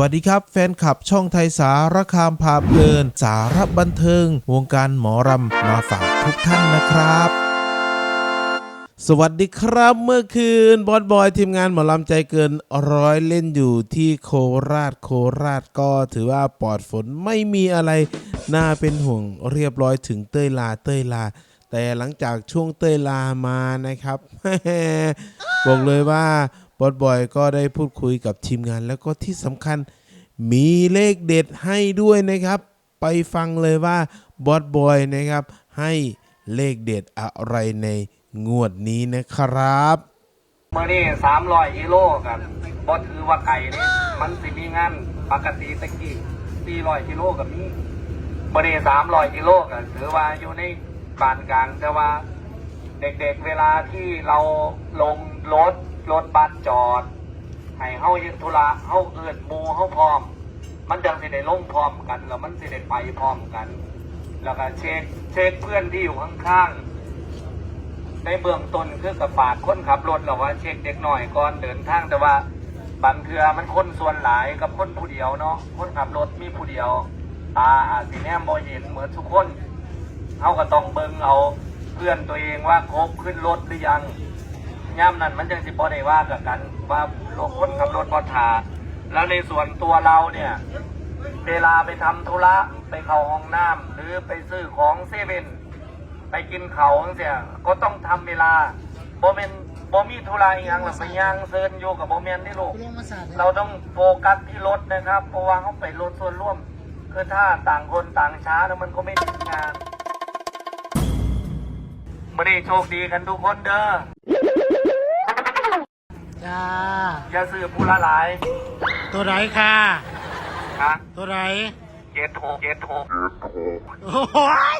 วัสดีครับ แฟนคลับช่องไทยสารคามพาเพลิน สารบันเทิง วงการหมอรำมาฝากทุกท่านนะครับสวัสดีครับเมื่อคืนบอสบอยทีมงานหมอลำใจเกินร้อยเล่นอยู่ที่โคราชโคราชก็ถือว่าปลอดฝนไม่มีอะไร น่าเป็นห่วงเรียบร้อยถึงเต้ยลาเต้ยลา แต่หลังจากช่วงเต้ยลามานะครับบอกเลยว่า บอสบอยก็ได้พูดคุยกับทีมงาน แล้วก็ที่สำคัญมีเลขเด็ดให้ด้วยนะครับ ไปฟังเลยว่าบอสบอยนะครับ ให้เลขเด็ดอะไรในงวดนี้นะครับเมื่อนี้สามร้อยกิโลกันบ่ถือว่าไก่เนี่ยมันสิมีงานปกติตะกี้สี่ร้อยกิโลกับนี้เมื่อนี้สามร้อยกิโลกันถือว่าอยู่ในปานกลางแต่ว่า เด็กๆเวลาที่เราลงรถรถบัสจอด ให้เฮายึดธุระเฮาเอิดหมูเฮาพร้อม มันจังสิได้ลงพร้อมกัน แล้วมันสิได้ไปพร้อมกัน แล้วก็เช็คเช็คเพื่อนที่อยู่ข้างๆในเบื้องต้นคือกับฝากคนขับรถหรอว่าเช็คเด็กหน่อยก่อนเดินทางแต่ว่าบางเทือมันคนส่วนหลายกับคนผู้เดียวเนาะคนขับรถมีผู้เดียว ตาอาจสิแนมบ่เห็นเหมือนทุกคนเขาก็ต้องเบิ่งเอา เพื่อนตัวเองว่าครบขึ้นรถหรือยังย่ำนั้นมันจังสิบ่ได้ว่ากับกันว่าโลกคนขับรถบ่ทาแล้วในส่วนตัวเราเนี่ย เวลาไปทำธุระไปเข้าห้องน้ำหรือไปซื้อของเซเว่นไปกินเขาเสียก็ต้องทำเวลาบ่เมนบ่มีธุระอย่างหรือไปย่างเซินอยู่กับบ่เมนที่ลูกเราต้องโฟกัสที่รถนะครับเพราะว่าเขาไปรถส่วนร่วมคือถ้าต่างคนต่างช้าแล้วมันก็ไม่ทำงาน ม่ได้โชคดีกันทุกคนเด้อจ้าอย่าซื้อผู้ละหลายตัวไหนค่ะ นะตัวไหนเจ็ดหกเจ็ดหก โอ้ย